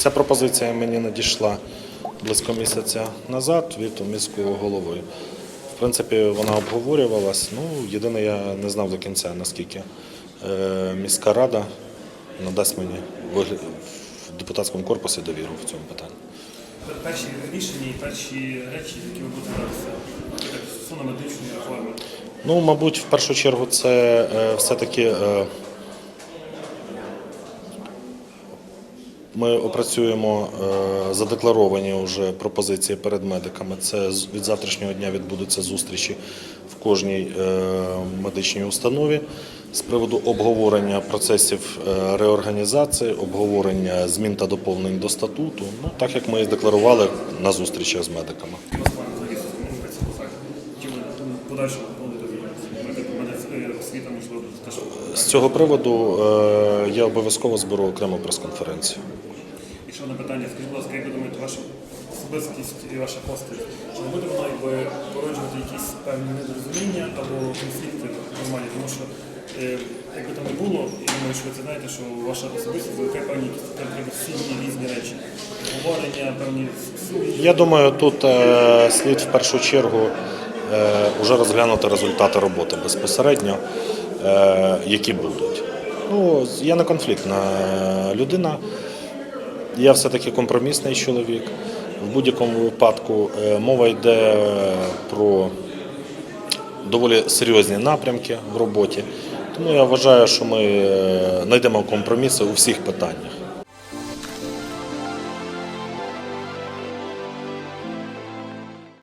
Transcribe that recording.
Ця пропозиція мені надійшла близько місяця назад від міського голови. В принципі, вона обговорювалась. Ну, єдине, я не знав до кінця, наскільки е, міська рада надасть мені в депутатському корпусі довіру в цьому питанні. Перші рішення і перші речі, які ви будете зараз стосовно медичної реформи. Ну, мабуть, в першу чергу це е, все-таки ми опрацюємо е, задекларовані вже пропозиції перед медиками. Це від завтрашнього дня відбудуться зустрічі в кожній е, медичній установі з приводу обговорення процесів е, реорганізації, обговорення змін та доповнень до статуту. Ну, так як ми і декларували на зустрічах з медиками. Освіта, можливо, теж З цього приводу е, я обов'язково зберу окрему прес-конференцію. І ще одне питання, скажіть, будь ласка, як ви думаєте, ваша особистість і ваша постать, чи не буде вона якби породжувати якісь певні недорозуміння або конфлікти нормальні? Тому що е, якби там не було, і думаю, що ви це знаєте, що ваша особистість викликає певні всі різні речі. Говорення, певні. Я думаю, тут е, слід в першу чергу вже розглянути результати роботи безпосередньо, е, які будуть. Ну, я не конфліктна людина, я все-таки компромісний чоловік. В будь-якому випадку е, мова йде про доволі серйозні напрямки в роботі. Тому я вважаю, що ми е, знайдемо компроміси у всіх питаннях.